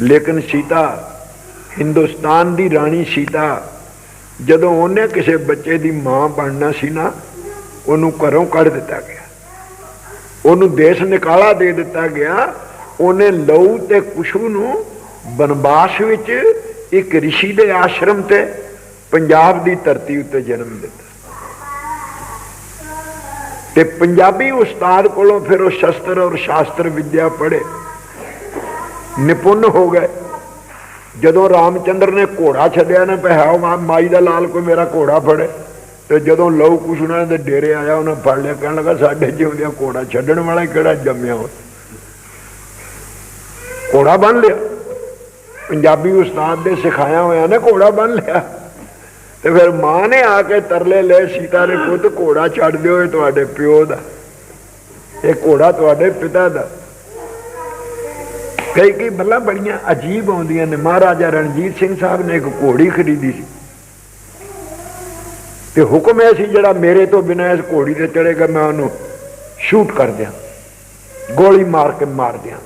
ਲੇਕਿਨ ਸੀਤਾ, ਹਿੰਦੁਸਤਾਨ ਦੀ ਰਾਣੀ ਸੀਤਾ, ਜਦੋਂ ਉਹਨੇ ਕਿਸੇ ਬੱਚੇ ਦੀ ਮਾਂ ਬਣਨਾ ਸੀ ਨਾ ਉਹਨੂੰ ਘਰੋਂ ਕੱਢ ਦਿੱਤਾ ਗਿਆ। ਉਹਨੂੰ ਦੇਸ਼ ਨਿਕਾਲਾ ਦੇ ਦਿੱਤਾ ਗਿਆ। ਉਹਨੇ ਲਹੂ ਤੇ ਕੁਸ਼ੂ ਨੂੰ ਬਨਵਾਸ ਵਿੱਚ ਇੱਕ ઋષਿ ਦੇ ਆਸ਼ਰਮ ਤੇ ਪੰਜਾਬ ਦੀ ਧਰਤੀ ਉੱਤੇ ਜਨਮ ਦਿੱਤਾ। ਤੇ ਪੰਜਾਬੀ ਉਸਤਾਦ ਕੋਲੋਂ ਫਿਰ ਉਹ ਸ਼ਸਤਰ ਔਰ ਸ਼ਾਸਤਰ ਵਿਦਿਆ ਪੜ੍ਹੇ। ਨਿਪੁੰਨ ਹੋ ਗਏ। ਜਦੋਂ ਰਾਮਚੰਦਰ ਨੇ ਘੋੜਾ ਛੱਡਿਆ ਨਾ ਪਿਆ ਮਾਈ ਦਾ ਲਾਲ ਕੋਈ ਮੇਰਾ ਘੋੜਾ ਫੜੇ। ਤੇ ਜਦੋਂ ਲਹੂ ਕੁਛ ਉਹਨਾਂ ਦੇ ਡੇਰੇ ਆਇਆ, ਉਹਨਾਂ ਫੜ ਲਿਆ, ਕਹਿਣ ਲੱਗਾ ਸਾਡੇ ਜਿਉਂਦਿਆਂ ਘੋੜਾ ਛੱਡਣ ਵਾਲਾ ਕਿਹੜਾ ਜੰਮਿਆ ਹੋ ਘੋੜਾ ਬੰਨ ਲਿਆ। ਪੰਜਾਬੀ ਉਸਤਾਦ ਦੇ ਸਿਖਾਇਆ ਹੋਇਆ ਨੇ ਘੋੜਾ ਬੰਨ ਲਿਆ। ਤੇ ਫਿਰ ਮਾਂ ਨੇ ਆ ਕੇ ਤਰਲੇ ਲੈ ਸੀਤਾ ਨੇ ਪੁੱਤ ਘੋੜਾ ਛੱਡ ਦਿਓ, ਇਹ ਤੁਹਾਡੇ ਪਿਓ ਦਾ। ਇਹ ਘੋੜਾ ਤੁਹਾਡੇ ਪਿਤਾ ਦਾ। ਕਈ ਕਈ ਬੱਲਾਂ ਬੜੀਆਂ ਅਜੀਬ ਆਉਂਦੀਆਂ ਨੇ। ਮਹਾਰਾਜਾ ਰਣਜੀਤ ਸਿੰਘ ਸਾਹਿਬ ਨੇ ਇੱਕ ਘੋੜੀ ਖਰੀਦੀ ਸੀ। ਤੇ ਹੁਕਮ ਇਹ ਸੀ ਜਿਹੜਾ ਮੇਰੇ ਤੋਂ ਬਿਨਾਂ ਇਸ ਘੋੜੀ ਤੇ ਚੜੇਗਾ ਮੈਂ ਉਹਨੂੰ ਸ਼ੂਟ ਕਰ ਦਿਆਂ, ਗੋਲੀ ਮਾਰ ਕੇ ਮਾਰ ਦਿਆਂ।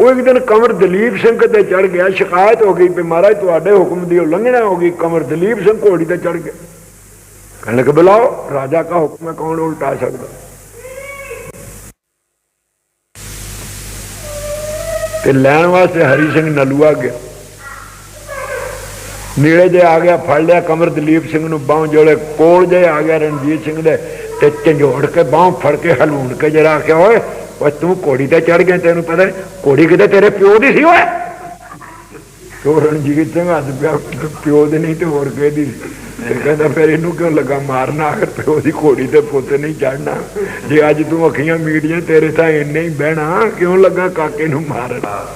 ਉਹ ਇੱਕ ਦਿਨ ਕਮਰ ਦਲੀਪ ਸਿੰਘ ਤੇ ਚੜ ਗਿਆ, ਸ਼ਿਕਾਇਤ ਹੋ ਗਈ ਵੀ ਮਹਾਰਾਜ ਤੁਹਾਡੇ ਹੁਕਮ ਦੀ ਉਲੰਘਣਾ ਹੋ ਗਈ ਕਮਰ ਦਲੀਪ ਸਿੰਘ ਘੋੜੀ ਤੇ ਚੜ ਗਿਆ। ਕਹਿੰਦੇ ਕਿ ਬੁਲਾਓ, ਰਾਜਾ ਦਾ ਹੁਕਮ ਹੈ, ਕੌਣ ਉਲਟਾ ਸਕਦਾ? ਤੇ ਲੈਣ ਵਾਸਤੇ ਹਰੀ ਸਿੰਘ ਨਲੂਆ ਗਿਆ। ਨੇੜੇ ਜੇ ਆ ਗਿਆ, ਫੜ ਲਿਆ ਕਮਰ ਦਲੀਪ ਸਿੰਘ ਨੂੰ, ਬਾਹ ਜੋਲੇ ਕੋਲ ਜੇ ਆ ਗਿਆ ਰਣਜੀਤ ਸਿੰਘ ਦੇ, ਤੇ ਝੰਜੋੜ ਕੇ ਬਾਹ ਫੜ ਕੇ ਹਲੂਣ ਕੇ ਜਰਾ ਆਖਿਆ ਓਏ ਓਏ ਤੂੰ ਘੋੜੀ ਤੇ ਚੜ ਗਿਆ, ਤੈਨੂੰ ਪਤਾ ਘੋੜੀ ਕਿਤੇ ਤੇਰੇ ਪਿਓ ਦੀ ਸੀ, ਓਏ? ਤੋ ਰਣਜੀਤ ਸਿੰਘ, ਅੱਜ ਪਿਆ ਪਿਓ ਦੇ ਨਹੀਂ ਤੇ ਹੋਰ ਕਿਹਦੀ ਸੀ? ਤੇ ਕਹਿੰਦਾ ਫਿਰ ਇਹਨੂੰ ਕਿਉਂ ਲੱਗਾ ਮਾਰਨਾ ਆਖਰ ਪਿਓ ਦੀ ਘੋੜੀ ਤੇ ਪੁੱਤ ਨਹੀਂ ਚੜਨਾ ਜੇ ਅੱਜ ਤੂੰ ਅੱਖੀਆਂ ਮੀਡੀਆਂ ਤੇਰੇ ਤਾਂ ਇੰਨੇ ਹੀ ਬਹਿਣਾ, ਕਿਉਂ ਲੱਗਾ ਕਾਕੇ ਨੂੰ ਮਾਰਨਾ?